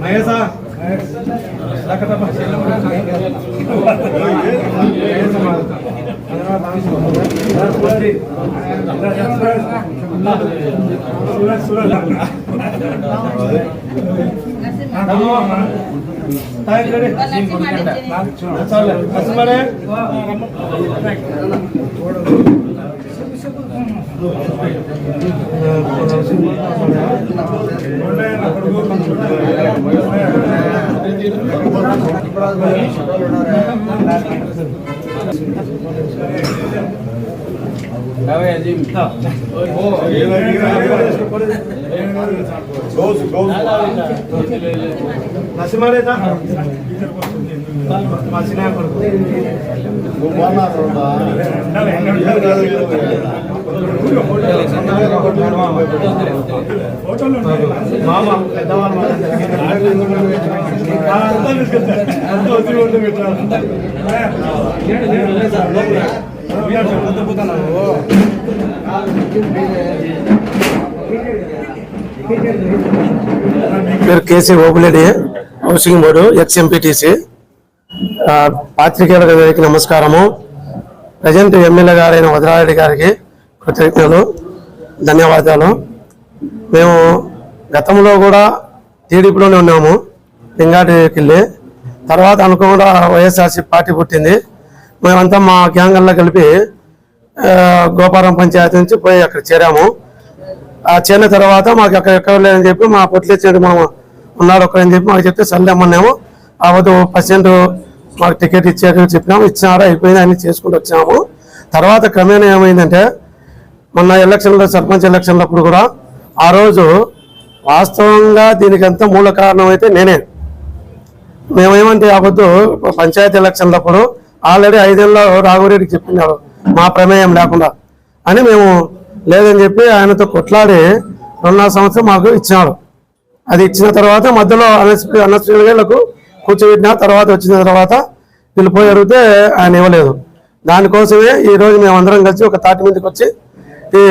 మహేశా మహేశా నరసింహారేత మా సినిమా కొడుకు మామ పెద్దవాళ్ళు పేరు K C Obuledi housing board ex MPTC. MPTC నమస్కారము. ప్రజెంట్ ఎమ్మెల్యే గారైన వదరారెడ్డి గారికి కృతజ్ఞతలు ధన్యవాదాలు. మేము గతంలో కూడా టీడీపీలోనే ఉన్నాము. లింగాటికెళ్ళి తర్వాత అనుకోకుండా వైఎస్ఆర్సీ పార్టీ పుట్టింది. మేమంతా మా గ్యాంగల్లో కలిపి గోపారం పంచాయతీ నుంచి పోయి అక్కడ చేరాము. ఆ చేరిన తర్వాత మాకు అక్కడ ఎక్కడ లేదని చెప్పి మా పొట్లు ఇచ్చేది మనం ఉన్నాడు ఒక్కడని చెప్పి మాకు చెప్తే సర్లేమన్నాము వద్దు పర్సెంట్ మాకు టికెట్ ఇచ్చారని చెప్పినాము. ఇచ్చినారా అయిపోయింది అన్ని చేసుకుంటూ వచ్చాము తర్వాత క్రమేణా ఏమైందంటే మొన్న ఎలక్షన్లో సర్పంచ్ ఎలక్షన్లప్పుడు కూడా ఆ రోజు వాస్తవంగా దీనికి మూల కారణం అయితే నేనే. మేమేమంటే ఆపొద్దు పంచాయతీ ఎలక్షన్లప్పుడు ఆల్రెడీ ఐదేళ్ళలో రాఘురెడ్డికి చెప్పినారు మా ప్రమేయం లేకుండా. అని మేము లేదని చెప్పి ఆయనతో కొట్లాడి రెండున్నర సంవత్సరం మాకు ఇచ్చినాడు. అది ఇచ్చిన తర్వాత మధ్యలో అనస్పీ అనస్పీలకు కూర్చోబెట్టిన తర్వాత వచ్చిన తర్వాత వీళ్ళు పోయి అడిగితే ఆయన ఇవ్వలేదు. దానికోసమే ఈరోజు రోజు మేము అందరం కలిసి ఒక తాటి మీదకి వచ్చి ఈ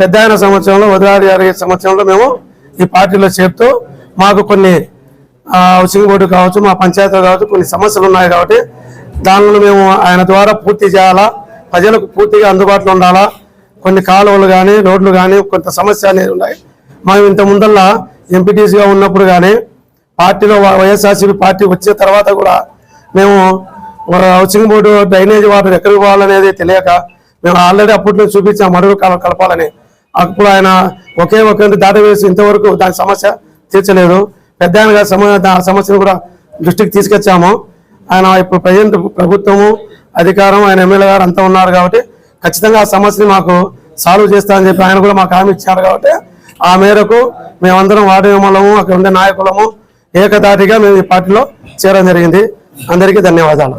పెద్ద సంవత్సరంలో వదిలాడి గారి సంవత్సరంలో మేము ఈ పార్టీలో చేరుతూ మాకు కొన్ని హౌసింగ్ బోర్డు కావచ్చు మా పంచాయతీ కావచ్చు కొన్ని సమస్యలు ఉన్నాయి కాబట్టి దానిలో మేము ఆయన ద్వారా పూర్తి చేయాలా ప్రజలకు పూర్తిగా అందుబాటులో ఉండాలా కొన్ని కాలువలు కానీ రోడ్లు కానీ కొంత సమస్య అనేది ఉన్నాయి. మేము ఇంత ముందల్లా ఎంపీటీసీగా ఉన్నప్పుడు కానీ పార్టీలో వై- వైఎస్ఆర్సీపీ పార్టీ వచ్చిన తర్వాత కూడా మేము హౌసింగ్ బోర్డు డ్రైనేజ్ వాటర్ ఎక్కడికి పోవాలనేది తెలియక మేము ఆల్రెడీ అప్పట్లో చూపించాం మడుగు కల- కలపాలని. అప్పుడు ఆయన ఒకే ఒక దాట వేసి ఇంతవరకు దాని సమస్య తీర్చలేదు. పెద్ద ఆయన గారి సమ సమస్యను కూడా దృష్టికి తీసుకొచ్చాము. ఆయన ఇప్పుడు ప్రజెంట్ ప్రభుత్వము అధికారం ఆయన ఎమ్మెల్యే గారు అంతా ఉన్నారు కాబట్టి ఖచ్చితంగా ఆ సమస్యని మాకు సాల్వ్ చేస్తామని చెప్పి ఆయన కూడా మాకు హామీ ఇచ్చారు కాబట్టి ఆ మేరకు మేమందరం వార్డు అక్కడ ఉండే నాయకులము ఏకదాటిగా మేము ఈ పార్టీలో చేరడం జరిగింది. అందరికీ ధన్యవాదాలు.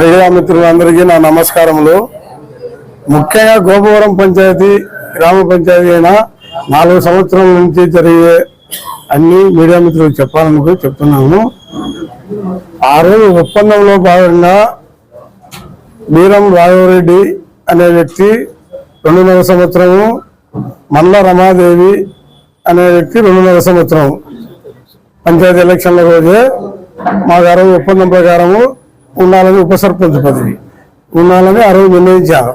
మిగతా మిత్రులందరికీ నా నమస్కారములు. ముఖ్యంగా గోపవరం పంచాయతీ గ్రామ పంచాయతీ అయినా నాలుగు సంవత్సరాల నుంచి జరిగే అన్ని మీడియా మిత్రులకు చెప్పాలనుకుని చెప్తున్నాము. ఆ రోజు ఒప్పందంలో భాగంగా వీరం రాఘవరెడ్డి అనే వ్యక్తి రెండున్నర సంవత్సరము మల్ల రమాదేవి అనే వ్యక్తి రెండున్నర సంవత్సరం పంచాయతీ ఎలక్షన్ల రోజే మా గారు ఒప్పందం ప్రకారము ఉండాలని ఉప సర్పంచ్ పదవి. ఉండాలని ఆ రోజు నిర్ణయించారు.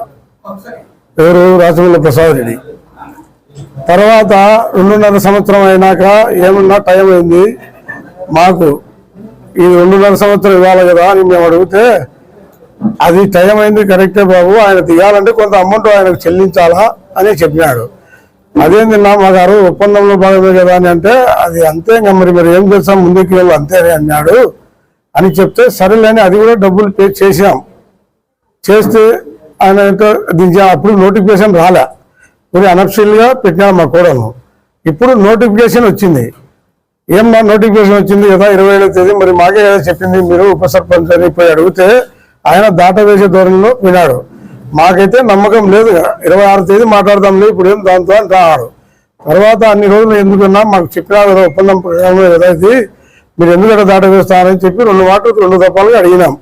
ఎవరు రాజమల్ల ప్రసాద్ రెడ్డి. తర్వాత రెండున్నర సంవత్సరం అయినాక ఏమన్నా టైం అయింది? మాకు ఈ రెండున్నర సంవత్సరం ఇవ్వాలి కదా అని మేము అడిగితే అది టైం అయింది కరెక్టే బాబు ఆయన తీయాలంటే కొంత అమౌంట్ ఆయనకు చెల్లించాలా అని చెప్పినాడు. అదేంది నా మా గారు ఒప్పందంలో భాగమే కదా అని అంటే అది అంతే ఇంకా మరి మరి ఏం చేస్తాం ముందుకు వెళ్ళు అంతే అన్నాడు. అని చెప్తే సరేలేని అది కూడా డబ్బులు పే చేసాం చేస్తే ఆయన ఏంటో అప్పుడు నోటిఫికేషన్ రాలే. మరి అనఫిషియల్గా పెట్టినాడు మా కోడను ఇప్పుడు నోటిఫికేషన్ వచ్చింది. ఏం మా నోటిఫికేషన్ వచ్చింది? కదా ఇరవై ఏడవ తేదీ మరి మాకే కదా చెప్పింది. మీరు ఉప సర్పంచ్ అని పోయి అడిగితే ఆయన దాట వేసే ధోరణిలో వినాడు మాకైతే నమ్మకం లేదు ఇరవై ఆరు తేదీ మాట్లాడదాంలే ఇప్పుడు ఏం దాంతో అంటున్నాడు తర్వాత అన్ని రోజులు ఎందుకన్నా మాకు చెప్పిన కదా ఒప్పందం ప్రకారమే కదా ఇది. మీరు ఎందుకంటే దాటవేస్తారని చెప్పి రెండు మాటలు రెండు తప్పాలుగా అడిగినాం.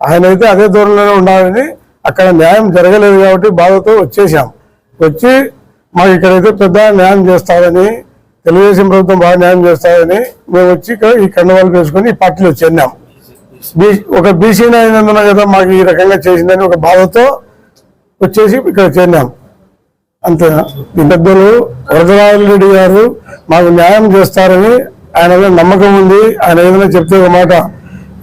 ఆయన అయితే అదే ధోరణిలోనే ఉండాలని అక్కడ న్యాయం జరగలేదు కాబట్టి బాధతో వచ్చేసాం. వచ్చి మాకు ఇక్కడైతే పెద్ద న్యాయం చేస్తారని తెలుగుదేశం ప్రభుత్వం బాగా న్యాయం చేస్తారని మేము వచ్చి ఇక్కడ ఈ కండవాళ్ళు వేసుకొని ఈ పార్టీలో చేరినాం. ఒక బీసీ అయినందున కదా మాకు ఈ రకంగా చేసిందని ఒక బాధతో వచ్చేసి ఇక్కడ చేరినాం. అంతేనా? ఈ పెద్దలు వరదరాజు రెడ్డి గారు మాకు న్యాయం చేస్తారని ఆయన నమ్మకం ఉంది. ఆయన ఏదైనా చెప్తే ఒక మాట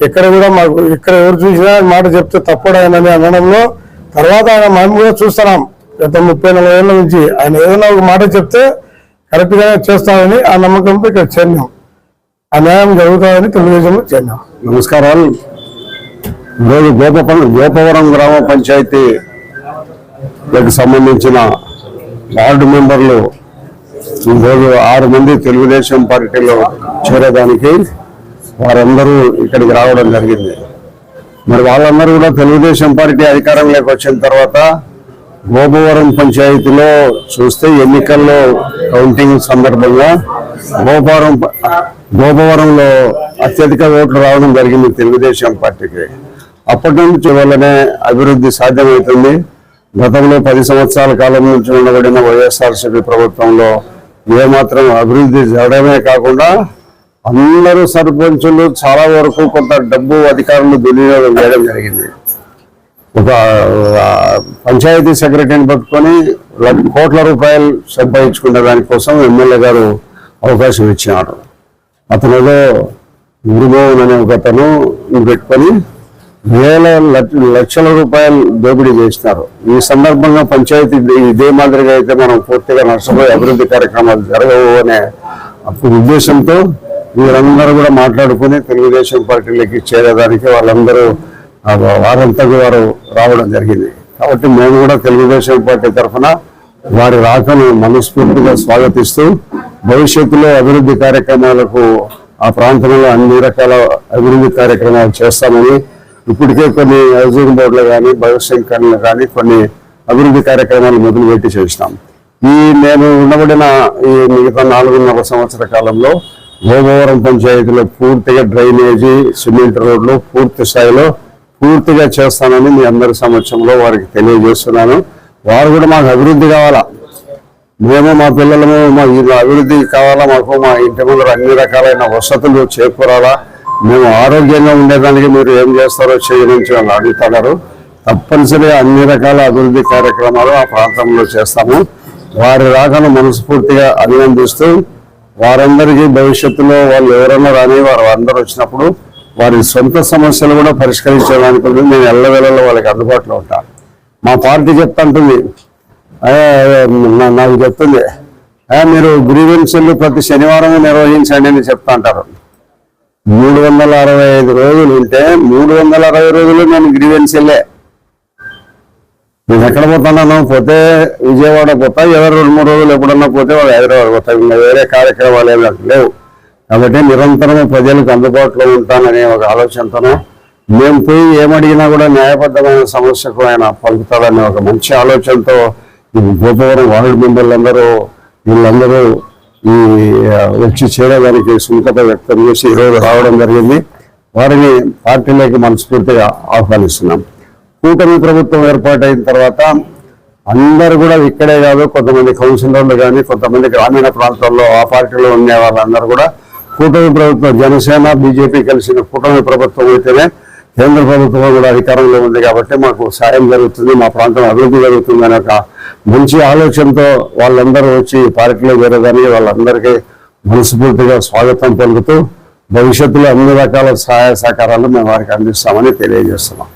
ఎక్కడ కూడా మాకు ఇక్కడ ఎవరు చూసినా మాట చెప్తే తప్పుడు ఆయన అని అనడంలో తర్వాత ఆయన మేము కూడా చూస్తున్నాం. గత ముప్పై నలభై ఏళ్ళ నుంచి ఆయన ఏదైనా ఒక మాట చెప్తే కరెక్ట్గా చేస్తామని ఆ నమ్మకంతో ఇక్కడ చేరినాం. ఆ న్యాయం జరుగుతామని తెలుగుదేశంలో చేరినాం. నమస్కారాలు. ఈరోజు గోప గోపవరం గ్రామ పంచాయతీకి సంబంధించిన వార్డు మెంబర్లు ఈరోజు ఆరు మంది తెలుగుదేశం పార్టీలో చేరేదానికి వారందరూ ఇక్కడికి రావడం జరిగింది. మరి వాళ్ళందరూ కూడా తెలుగుదేశం పార్టీ అధికారంలోకి వచ్చిన తర్వాత గోపవరం పంచాయతీలో చూస్తే ఎన్నికల్లో కౌంటింగ్ సందర్భంగా గోపవరం ప- గోపవరంలో అత్యధిక ఓట్లు రావడం జరిగింది తెలుగుదేశం పార్టీకి. అప్పటి నుంచి వల్లనే అభివృద్ధి సాధ్యమవుతుంది. గతంలో పది సంవత్సరాల కాలం నుంచి ఉండబడిన వైఎస్ఆర్సీపీ ప్రభుత్వంలో ఏమాత్రం అభివృద్ధి జరగడమే కాకుండా అందరూ సర్పంచులు చాలా వరకు కొంత డబ్బు అధికారులు దుర్వినియోగం చేయడం జరిగింది. ఒక పంచాయతీ సెక్రటరీని పట్టుకొని కోట్ల రూపాయలు సంపాదించుకునే దానికోసం ఎమ్మెల్యే గారు అవకాశం ఇచ్చినాడు అతను ఏదో గురుభవన్ అనే ఒక అతను పెట్టుకొని వేల లక్ష- లక్షల రూపాయలు దోపిడీ చేసినారు. ఈ సందర్భంగా పంచాయతీ ఇదే- మాదిరిగా అయితే మనం పూర్తిగా నష్టపోయి అభివృద్ధి కార్యక్రమాలు జరగవు అనే ఉద్దేశంతో వీరందరూ కూడా మాట్లాడుకుని తెలుగుదేశం పార్టీలోకి చేరేదానికి వాళ్ళందరూ వారంతా వారు రావడం జరిగింది. కాబట్టి మేము కూడా తెలుగుదేశం పార్టీ తరఫున వారి రాకను మనస్ఫూర్తిగా స్వాగతిస్తూ భవిష్యత్తులో అభివృద్ధి కార్యక్రమాలకు ఆ ప్రాంతంలో అన్ని రకాల అభివృద్ధి కార్యక్రమాలు చేస్తామని ఇప్పటికే కొన్ని హౌసింగ్ బోర్డులు కానీ భవిష్యత్తులు కానీ కొన్ని అభివృద్ధి కార్యక్రమాలు మొదలుపెట్టి చేసినాం. ఈ నేను ఉండబడిన ఈ మిగతా నాలుగున్నర సంవత్సర కాలంలో గోపవరం పంచాయతీలో పూర్తిగా డ్రైనేజీ సిమెంట్ రోడ్లు పూర్తి స్థాయిలో పూర్తిగా చేస్తానని మీ అందరి సమక్షంలో వారికి తెలియజేస్తున్నాను. వారు కూడా మాకు అభివృద్ధి కావాలా? మేము మా పిల్లలము మా అభివృద్ధి కావాలా? మాకు మా ఇంటి ముందర అన్ని రకాలైన వసతులు చేకూరాలా? మేము ఆరోగ్యంగా ఉండేదానికి మీరు ఏం చేస్తారో చేయనుంచి వాళ్ళు అడుగుతున్నారు. తప్పనిసరిగా అన్ని రకాల అభివృద్ధి కార్యక్రమాలు ఆ ప్రాంతంలో చేస్తాము. వారి రాకను మనస్ఫూర్తిగా అభినందిస్తూ వారందరికీ భవిష్యత్తులో వాళ్ళు ఎవరైనా రాని వారు అందరూ వచ్చినప్పుడు వారి సొంత సమస్యలు కూడా పరిష్కరించడానికి నేను ఎల్లవేళలో వాళ్ళకి అందుబాటులో ఉంటాను మా పార్టీ చెప్తుంటుంది. నాకు చెప్తుంది. మీరు గ్రీవెన్సీలు ప్రతి శనివారం నిర్వహించండి అని చెప్తా అంటారు మూడు వందల అరవై ఐదు రోజులు ఉంటే మూడు వందల అరవై రోజులు నేను గ్రీవెన్సీలే నేను ఎక్కడ పోతున్నాను పోతే విజయవాడ పోతా ఎవరు రెండు మూడు రోజులు ఎప్పుడన్నా పోతే వాళ్ళు హైదరాబాద్ పోతా. ఇంకా వేరే కార్యక్రమాలు ఏమి లేవు. కాబట్టి నిరంతరం ప్రజలకు అందుబాటులో ఉంటాననే ఒక ఆలోచనతోనే మేము పోయి ఏమడిగినా కూడా న్యాయబద్ధమైన సమస్యకు ఆయన పలుకుతాడనే ఒక మంచి ఆలోచనతో ఈ గోపవరం వార్డు మెంబర్లందరూ వీళ్ళందరూ ఈ వచ్చి చేరడానికి సుముఖత వ్యక్తం చేసి ఈరోజు రావడం జరిగింది. వారిని పార్టీలోకి మనస్ఫూర్తిగా ఆహ్వానిస్తున్నాం. కూటమి ప్రభుత్వం ఏర్పాటైన తర్వాత అందరూ కూడా ఇక్కడే కాదు కొంతమంది కౌన్సిలర్లు కానీ కొంతమంది గ్రామీణ ప్రాంతాల్లో ఆ పార్టీలో ఉండే వాళ్ళందరూ కూడా కూటమి ప్రభుత్వం జనసేన బీజేపీ కలిసిన కూటమి ప్రభుత్వం అయితేనే కేంద్ర ప్రభుత్వం కూడా అధికారంలో ఉంది కాబట్టి మాకు సాయం జరుగుతుంది మా ప్రాంతం అభివృద్ధి జరుగుతుంది అనే ఒక మంచి ఆలోచనతో వాళ్ళందరూ వచ్చి పార్టీలో చేరదని వాళ్ళందరికీ మనస్ఫూర్తిగా స్వాగతం పలుకుతూ భవిష్యత్తులో అన్ని రకాల సహాయ సహకారాలు మేము వారికి అందిస్తామని తెలియజేస్తున్నాం.